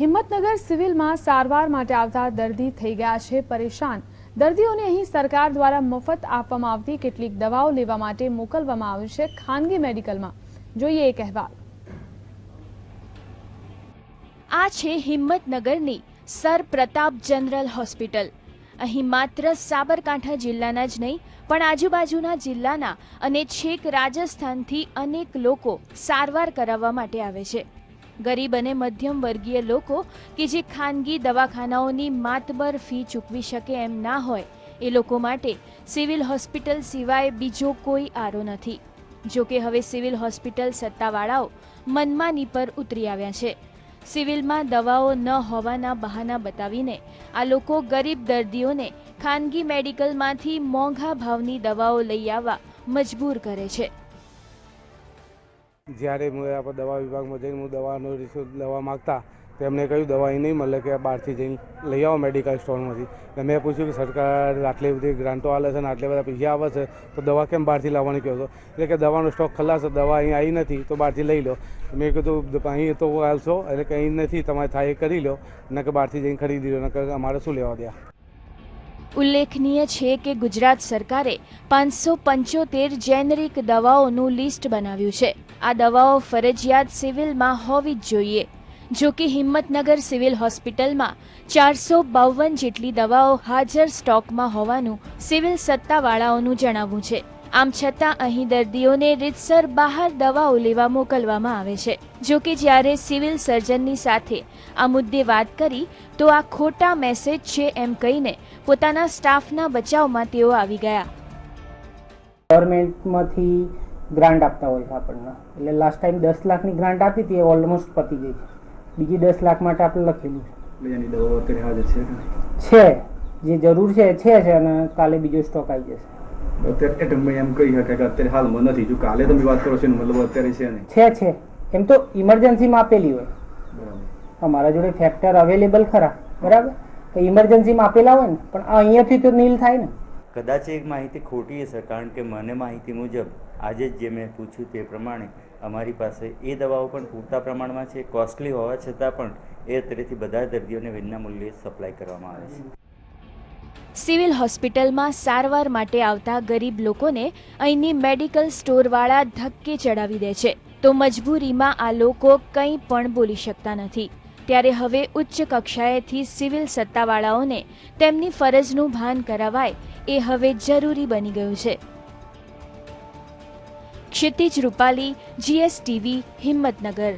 હિંમતનગર સિવિલમાં સારવાર માટે આવતા દર્દી થઈ ગયા છે પરેશાન. દર્દીઓને અહીં સરકાર દ્વારા મફત આપવામાં આવતી કેટલીક દવાઓ લેવા માટે મોકલવામાં આવે છે ખાનગી મેડિકલમાં. જોઈએ એક અહેવાલ. આ છે હિંમતનગરની સર પ્રતાપ જનરલ હોસ્પિટલ. અહીં માત્ર સાબરકાંઠા જિલ્લાના જ નહીં, પણ આજુબાજુના જિલ્લાના અને છેક રાજસ્થાનથી અનેક લોકો સારવાર કરાવવા માટે આવે છે. ગરીબ અને મધ્યમ વર્ગીય લોકો કે જે ખાનગી દવાખાનાઓની માતબર ફી ચૂકવી શકે એમ ના હોય, એ લોકો માટે સિવિલ હોસ્પિટલ સિવાય બીજો કોઈ આરો નથી. જો કે હવે સિવિલ હોસ્પિટલ સત્તાવાળાઓ મનમાની પર ઉતરી આવ્યા છે. સિવિલમાં દવાઓ ન હોવાના બહાના બતાવીને આ લોકો ગરીબ દર્દીઓને ખાનગી મેડિકલમાંથી મોંઘા ભાવની દવાઓ લઈ આવવા મજબૂર કરે છે. જ્યારે હું દવા વિભાગમાં જઈને હું દવાનો દવા માગતા તેમને કહ્યું, દવા નહીં મળે કે બહારથી જઈને લઈ આવો મેડિકલ સ્ટોરમાંથી એટલે મેં પૂછ્યું કે, સરકાર આટલી બધી ગ્રાન્ટો આવે છે ને આટલા બધા પૈસા આવે છે, તો દવા કેમ બહારથી લાવવાની કહો છો? એટલે કે દવાનો સ્ટોક ખલાસ છે, દવા અહીં આવી નથી, તો બહારથી લઈ લો. મેં કીધું અહીં તો આવશો એટલે કે અહીં નથી, તમારે થાય કરી લો ન કે બહારથી જઈને ખરીદી લો, નકર અમારે શું લેવા દે ઉલ્લેખનીય છે કે ગુજરાત સરકારે પાંચસો પંચોતેર જેનરિક દવાઓનું લિસ્ટ બનાવ્યું છે. આ દવાઓ ફરજિયાત સિવિલમાં હોવી જ જોઈએ. જો કે હિંમતનગર સિવિલ હોસ્પિટલમાં ચારસો બાવન જેટલી દવાઓ હાજર સ્ટોકમાં હોવાનું સિવિલ સત્તાવાળાઓનું જણાવવું છે. આમ છતાં અહીં દર્દીઓને રીતસર બહાર દવાઓ લેવા મોકલવામાં આવે છે. જો કે જ્યારે સિવિલ સર્જનની સાથે આ મુદ્દે વાત કરી તો આ ખોટા મેસેજ છે એમ કહીને પોતાના સ્ટાફના બચાવમાં તેઓ આવી ગયા. ગવર્મેન્ટમાંથી ગ્રાન્ટ આપતા હોય છે આપણને. એટલે લાસ્ટ ટાઈમ દસ લાખની ગ્રાન્ટ આપી હતી એ ઓલમોસ્ટ પતી ગઈ છે. બીજી દસ લાખ માટે આપણે લખેલું છે. છે જે જરૂર છે છે અને કાલે બીજો સ્ટોક આવી જશે. અત્યારે તમે એમ કહી શકાય કે અત્યારે હાલમાં નથી. જો કાલે તમે વાત કરો છો ને મતલબ અત્યારે છે નહીં. છે છે. એમ તો ઇમરજન્સીમાં આપેલી હોય. બરાબર. અમારા જોડે ફેક્ટર અવેલેબલ ખરા. બરાબર? તો ઇમરજન્સીમાં આપેલા હોય ને પણ આ અહીંયાથી તો નીલ થાય ને. કદાચ એક માહિતી ખોટી હશે કારણ કે મને માહિતી મુજબ આજે જ જે મેં પૂછ્યું તે પ્રમાણે અમારી પાસે એ દવાઓ પણ પૂરતા પ્રમાણમાં છે. કોસ્ટલી હોવા છતાં પણ એ અત્યારેથી બધા દર્દીઓને વિના મૂલ્યે સપ્લાય કરવામાં આવે છે. સિવિલ હોસ્પિટલમાં સારવાર માટે આવતા ગરીબ લોકોને અહીંની મેડિકલ સ્ટોરવાળા ધક્કે ચડાવી દે છે. તો મજબૂરીમાં આ લોકો કંઈ પણ બોલી શકતા નથી. ત્યારે હવે ઉચ્ચ કક્ષાએથી સિવિલ સત્તાવાળાઓને તેમની ફરજનું ભાન કરાવાય એ હવે જરૂરી બની ગયું છે. ક્ષિતિજ રૂપાલી, જીએસટીવી, હિંમતનગર.